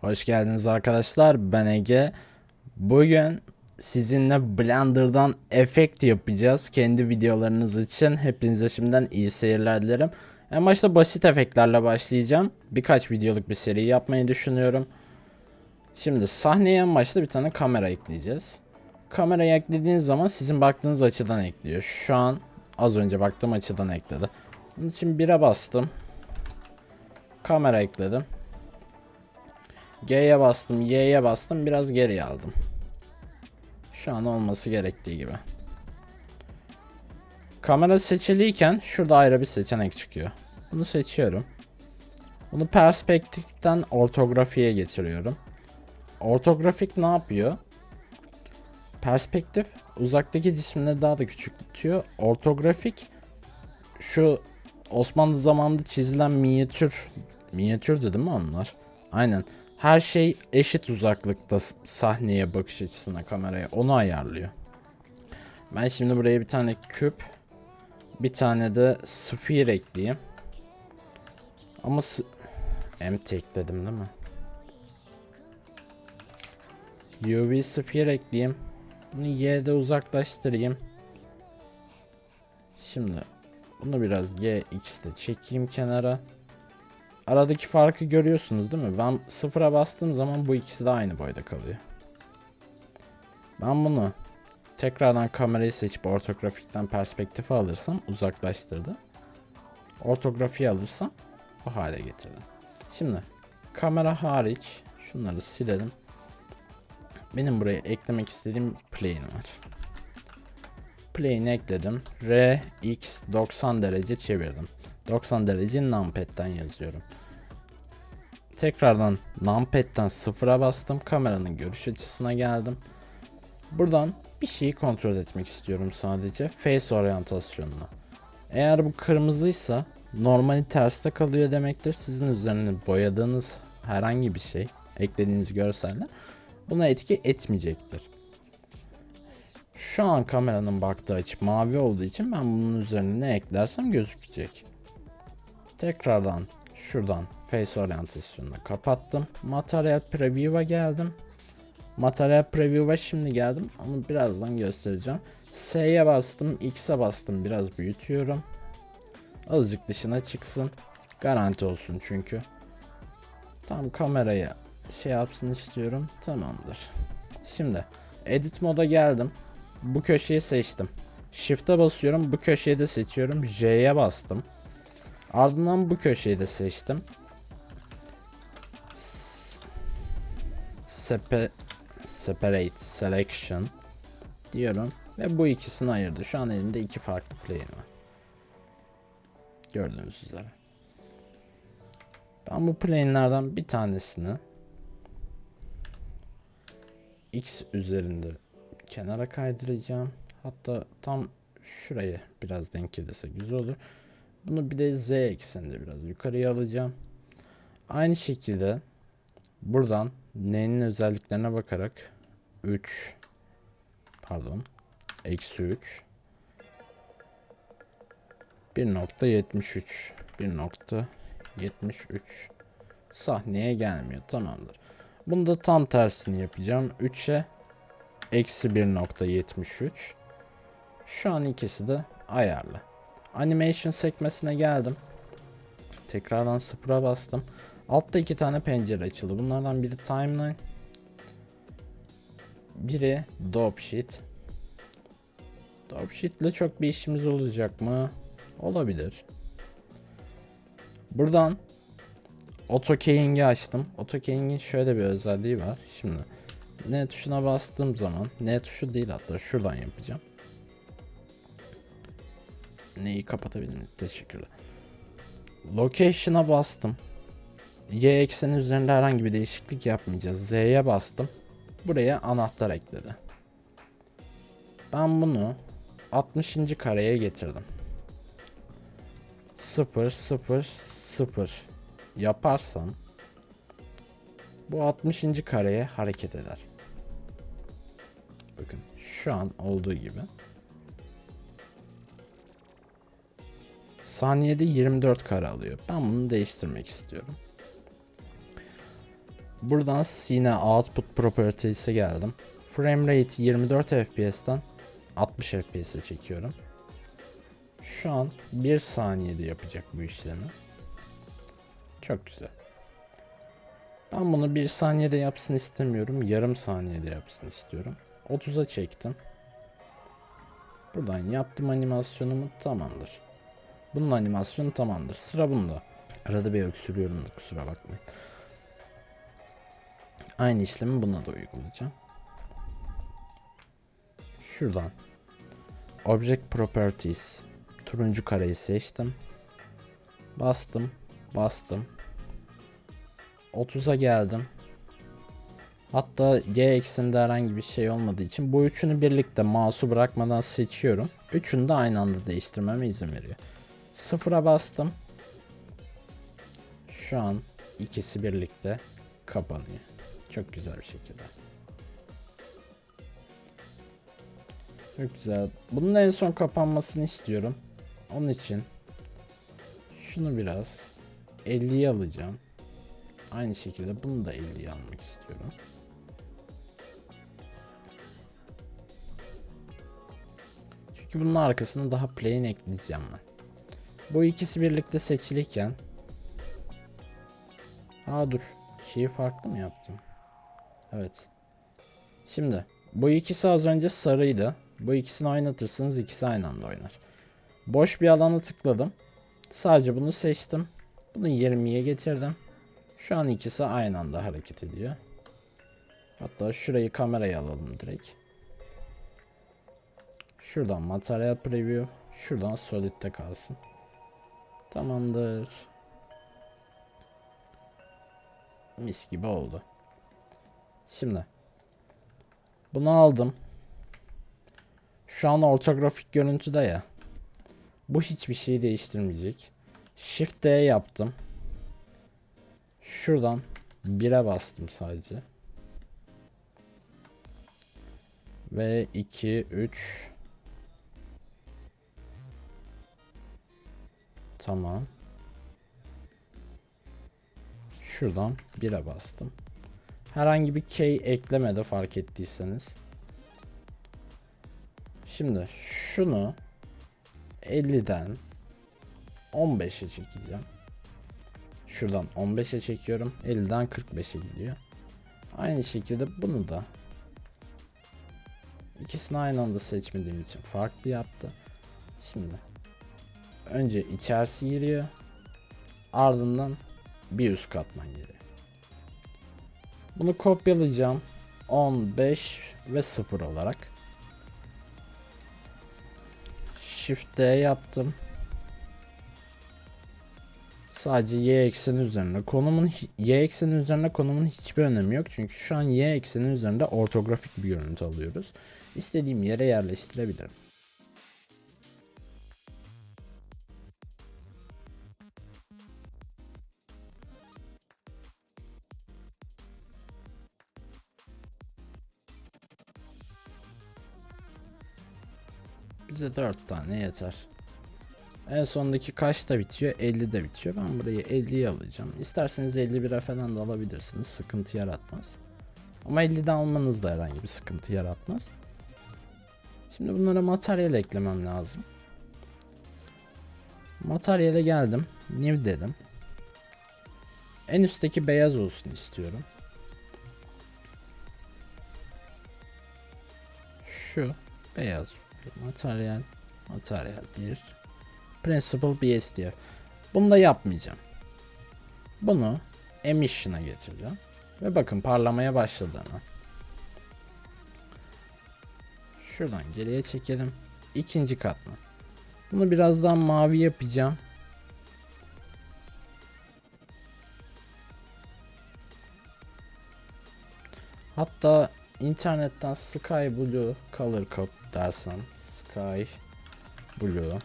Hoş geldiniz arkadaşlar. Ben Ege. Bugün sizinle Blender'dan efekt yapacağız. Kendi videolarınız için. Hepinize şimdiden iyi seyirler dilerim. En başta basit efektlerle başlayacağım. Birkaç videoluk bir seri yapmayı düşünüyorum. Şimdi sahneye en başta bir tane kamera ekleyeceğiz. Kamerayı eklediğiniz zaman sizin baktığınız açıdan ekliyor. Şu an az önce baktığım açıdan ekledi. Bunun için 1'e bastım. Kamera ekledim. G'ye bastım, Y'ye bastım, biraz geriye aldım. Şu an olması gerektiği gibi. Kamera seçiliyken şurada ayrı bir seçenek çıkıyor. Bunu seçiyorum. Bunu perspektiften ortografiye getiriyorum. Ortografik ne yapıyor? Perspektif uzaktaki cisimleri daha da küçültüyor. Ortografik şu Osmanlı zamanında çizilen minyatür minyatürdü değil mi onlar? Aynen. Her şey eşit uzaklıkta sahneye bakış açısına kameraya onu ayarlıyor. Ben şimdi buraya bir tane küp bir tane de sphere ekleyeyim. Ama empty ekledim değil mi? UV sphere ekleyeyim. Bunu Y'de uzaklaştırayım. Şimdi bunu biraz GX'de çekeyim kenara. Aradaki farkı görüyorsunuz değil mi? Ben sıfıra bastığım zaman bu ikisi de aynı boyda kalıyor. Ben bunu tekrardan kamerayı seçip ortografikten perspektife alırsam uzaklaştırdı. Ortografiyi alırsam o hale getirdi. Şimdi kamera hariç şunları silelim. Benim buraya eklemek istediğim plane var. Plane'i ekledim. R, X 90 derece çevirdim. 90 derece numpad'den yazıyorum. Tekrardan numpad'den sıfıra bastım. Kameranın görüş açısına geldim. Buradan bir şeyi kontrol etmek istiyorum sadece. Face oryantasyonunu. Eğer bu kırmızıysa normali terste kalıyor demektir. Sizin üzerine boyadığınız herhangi bir şey, eklediğiniz görseller buna etki etmeyecektir. Şu an kameranın baktığı açı mavi olduğu için ben bunun üzerine ne eklersem gözükecek. Tekrardan şuradan face oryantasyonunu kapattım. Material preview'a geldim. Material preview'a şimdi geldim ama birazdan göstereceğim. S'ye bastım, X'e bastım biraz büyütüyorum. Azıcık dışına çıksın. Garanti olsun çünkü. Tam kameraya şey yapsın istiyorum. Tamamdır. Şimdi edit moda geldim. Bu köşeyi seçtim. Shift'e basıyorum. Bu köşeyi de seçiyorum. J'ye bastım. Ardından bu köşeyi de seçtim. Sepe separate selection diyorum ve bu ikisini ayırdı. Şu an elimde iki farklı player var. Gördüğünüz üzere. Ben bu plane'lerden bir tanesini X üzerinde kenara kaydıracağım. Hatta tam şuraya biraz denk gelirse güzel olur. Bunu bir de z ekseninde biraz yukarıya alacağım. Aynı şekilde buradan n'nin özelliklerine bakarak 3 pardon eksi 3 1.73 1.73 sahneye gelmiyor tamamdır. Bunu da tam tersini yapacağım. 3'e eksi 1.73 şu an ikisi de ayarlı. Animation sekmesine geldim. Tekrardan sıfıra bastım. Altta iki tane pencere açıldı. Bunlardan biri timeline. Biri dope sheet. Dope sheet ile çok bir işimiz olacak mı? Olabilir. Buradan AutoKeying'i açtım. AutoKeying'in şöyle bir özelliği var. Şimdi N tuşuna bastığım zaman N tuşu değil hatta şuradan yapacağım. Neyi kapatabilirim? Teşekkürler. Location'a bastım. Y ekseni üzerinde herhangi bir değişiklik yapmayacağız. Z'ye bastım. Buraya anahtar ekledi. Ben bunu 60. kareye getirdim. 0 0 0 yaparsam bu 60. kareye hareket eder. Bakın şu an olduğu gibi. Saniyede 24 kare alıyor. Ben bunu değiştirmek istiyorum. Buradan yine output properties'e geldim. Frame rate 24 FPS'ten 60 FPS'e çekiyorum. Şu an 1 saniyede yapacak bu işlemi. Çok güzel. Ben bunu 1 saniyede yapsın istemiyorum. Yarım saniyede yapsın istiyorum. 30'a çektim. Buradan yaptım animasyonumu tamamdır. Bunun animasyonu tamamdır. Sıra bunda. Arada bir öksürüyorum da kusura bakmayın. Aynı işlemi buna da uygulayacağım. Şuradan Object Properties turuncu kareyi seçtim. Bastım, bastım. 30'a geldim. Hatta y ekseninde herhangi bir şey olmadığı için bu üçünü birlikte mouse'u bırakmadan seçiyorum. Üçünü de aynı anda değiştirmeme izin veriyor. Sıfıra bastım. Şu an ikisi birlikte kapanıyor. Çok güzel bir şekilde. Çok güzel. Bunun en son kapanmasını istiyorum. Onun için şunu biraz 50'ye alacağım. Aynı şekilde bunu da 50'ye almak istiyorum. Çünkü bunun arkasına daha plain ekleyeceğim ben. Bu ikisi birlikte seçiliyken Aa dur. Şeyi farklı mı yaptım? Evet. Şimdi bu ikisi az önce sarıydı. Bu ikisini oynatırsanız ikisi aynı anda oynar. Boş bir alana tıkladım. Sadece bunu seçtim. Bunu 20'ye getirdim. Şu an ikisi aynı anda hareket ediyor. Hatta şurayı kameraya alalım direkt. Şuradan Material Preview. Şuradan Solid'de kalsın. Tamamdır. Mis gibi oldu. Şimdi. Bunu aldım. Şu an ortografik görüntüde ya. Bu hiçbir şeyi değiştirmeyecek. Shift D yaptım. Şuradan 1'e bastım sadece. Ve 2 3 Tamam. Şuradan 1'e bastım. Herhangi bir key eklemedi fark ettiyseniz. Şimdi şunu 50'den 15'e çekeceğim. Şuradan 15'e çekiyorum. 50'den 45'e gidiyor. Aynı şekilde bunu da ikisini aynı anda seçmediğim için farklı yaptı. Şimdi önce içerisi giriyor. Ardından bir üst katman geliyor. Bunu kopyalayacağım. 15 ve 0 olarak. Shift D yaptım. Sadece y ekseni üzerine. Konumun y ekseni üzerine konumun hiçbir önemi yok. Çünkü şu an y ekseni üzerinde ortografik bir görüntü alıyoruz. İstediğim yere yerleştirebilirim. Bize 4 tane yeter. En sondaki kaç da bitiyor? 50 de bitiyor. Ben burayı 50'ye alacağım. İsterseniz 51'e falan da alabilirsiniz. Sıkıntı yaratmaz. Ama 50'den almanız da herhangi bir sıkıntı yaratmaz. Şimdi bunlara materyal eklemem lazım. Materyale geldim. New dedim. En üstteki beyaz olsun istiyorum. Şu beyaz materyal materyal 1 principal BSDF. Bunu da yapmayacağım. Bunu emission'a getireceğim. Ve bakın parlamaya başladı hemen. Şuradan geriye çekelim. İkinci katman. Bunu birazdan mavi yapacağım. Hatta internetten Sky Blue Color Code dersen Sky Blue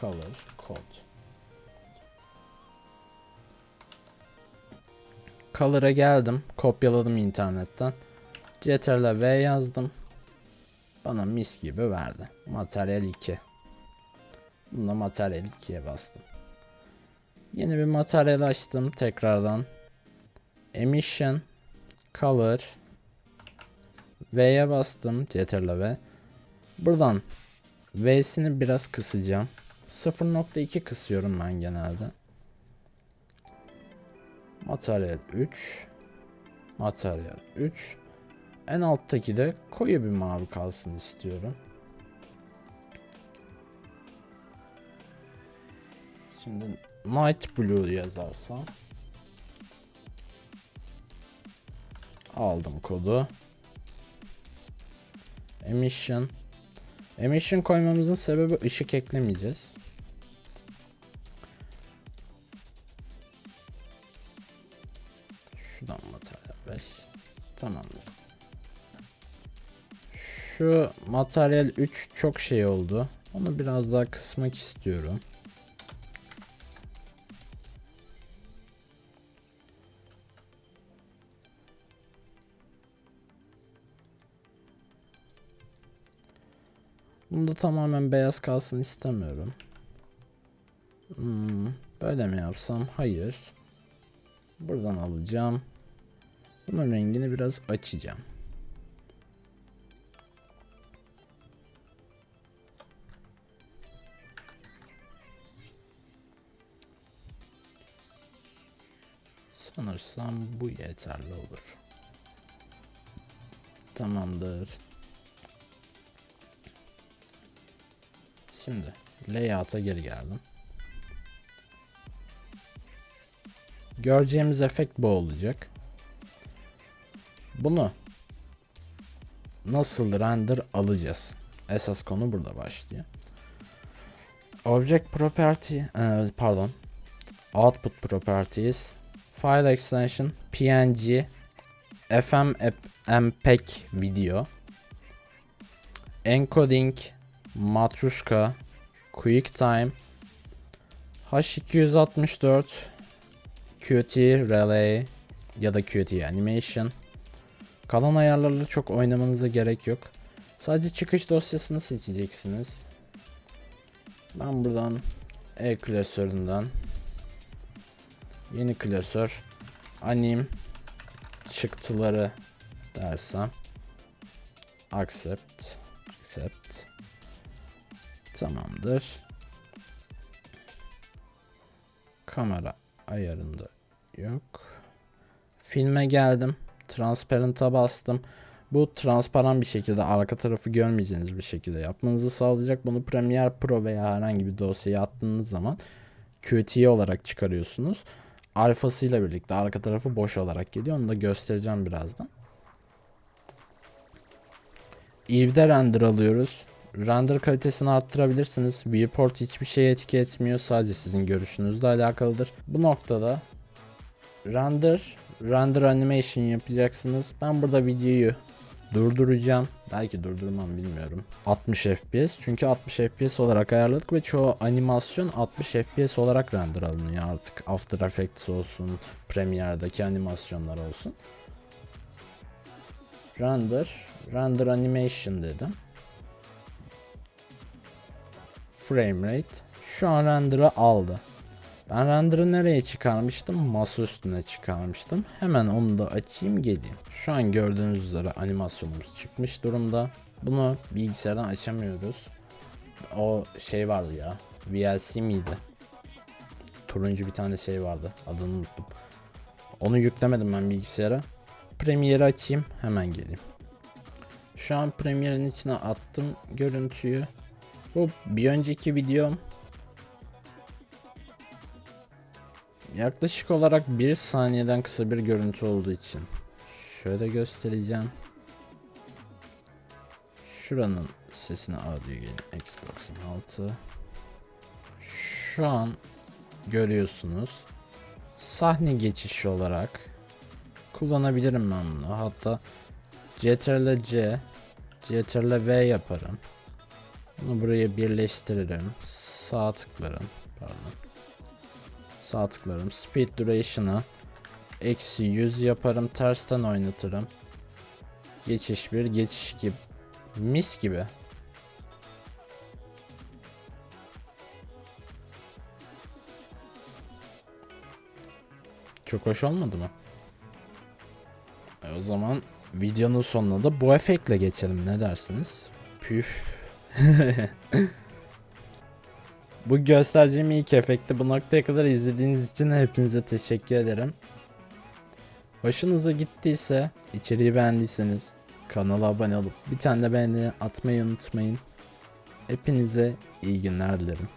Color Code Color'a geldim. Kopyaladım internetten. Ctrl V yazdım. Bana mis gibi verdi. Materyal 2. Bunda materyal 2'ye bastım. Yeni bir materyal açtım tekrardan. Emission Color. V'ye bastım. Ctrl V. Buradan V'sini biraz kısacağım. 0.2 kısıyorum ben genelde. Materyal 3. Materyal 3. En alttaki de koyu bir mavi kalsın istiyorum. Şimdi Night Blue yazarsam aldım kodu. Emission Emission koymamızın sebebi ışık eklemeyeceğiz. Şuradan materyal 5. Tamamdır. Şu materyal 3 çok şey oldu. Onu biraz daha kısmak istiyorum. Bunda tamamen beyaz kalsın istemiyorum. Hmm, böyle mi yapsam? Hayır. Buradan alacağım. Bunun rengini biraz açacağım. Sanırsam bu yeterli olur. Tamamdır. Şimdi layout'a geri geldim. Göreceğimiz efekt bu olacak. Bunu nasıl render alacağız? Esas konu burada başlıyor. Object property, e, pardon, output properties, file extension, png, fmpeg video, encoding, matruşka, QuickTime, H264, Qt Relay ya da Qt Animation. Kalan ayarlarla çok oynamanıza gerek yok. Sadece çıkış dosyasını seçeceksiniz. Ben buradan E klasöründen yeni klasör anim çıktıları dersem accept accept tamamdır. Kamera ayarında yok. Filme geldim. Transparent'a bastım. Bu transparan bir şekilde arka tarafı görmeyeceğiniz bir şekilde yapmanızı sağlayacak. Bunu Premiere Pro veya herhangi bir dosyaya attığınız zaman QT olarak çıkarıyorsunuz. Alfasıyla birlikte arka tarafı boş olarak geliyor. Onu da göstereceğim birazdan. Eve'de render alıyoruz. Render kalitesini arttırabilirsiniz. Viewport hiçbir şeye etki etmiyor. Sadece sizin görüşünüzle alakalıdır. Bu noktada render, render animation yapacaksınız. Ben burada videoyu durduracağım. Belki durdurmam bilmiyorum. 60 FPS. Çünkü 60 FPS olarak ayarladık ve çoğu animasyon 60 FPS olarak render alınıyor artık. After Effects olsun, Premiere'daki animasyonlar olsun. Render, render animation dedim. Frame rate. Şu an render'ı aldı. Ben render'ı nereye çıkarmıştım? Masa üstüne çıkarmıştım. Hemen onu da açayım geleyim. Şu an gördüğünüz üzere animasyonumuz çıkmış durumda. Bunu bilgisayardan açamıyoruz. O şey vardı ya. VLC miydi? Turuncu bir tane şey vardı. Adını unuttum. Onu yüklemedim ben bilgisayara. Premiere'i açayım hemen geleyim. Şu an Premiere'in içine attım görüntüyü. Bu bir önceki videom. Yaklaşık olarak bir saniyeden kısa bir görüntü olduğu için. Şöyle göstereceğim. Şuranın sesini audio gelin X96. Şu an görüyorsunuz. Sahne geçişi olarak kullanabilirim ben bunu. Hatta CTRL C, CTRL V yaparım. Bunu buraya birleştiririm. Sağ tıklarım. Pardon. Sağ tıklarım. Speed duration'ı eksi 100 yaparım. Tersten oynatırım. Geçiş bir, geçiş gibi. Mis gibi. Çok hoş olmadı mı? E o zaman videonun sonuna da bu efektle geçelim ne dersiniz? Püf. Bu göstereceğim ilk efekti bu noktaya kadar izlediğiniz için hepinize teşekkür ederim. Hoşunuza gittiyse, içeriği beğendiyseniz kanala abone olup bir tane de beğeni atmayı unutmayın. Hepinize iyi günler dilerim.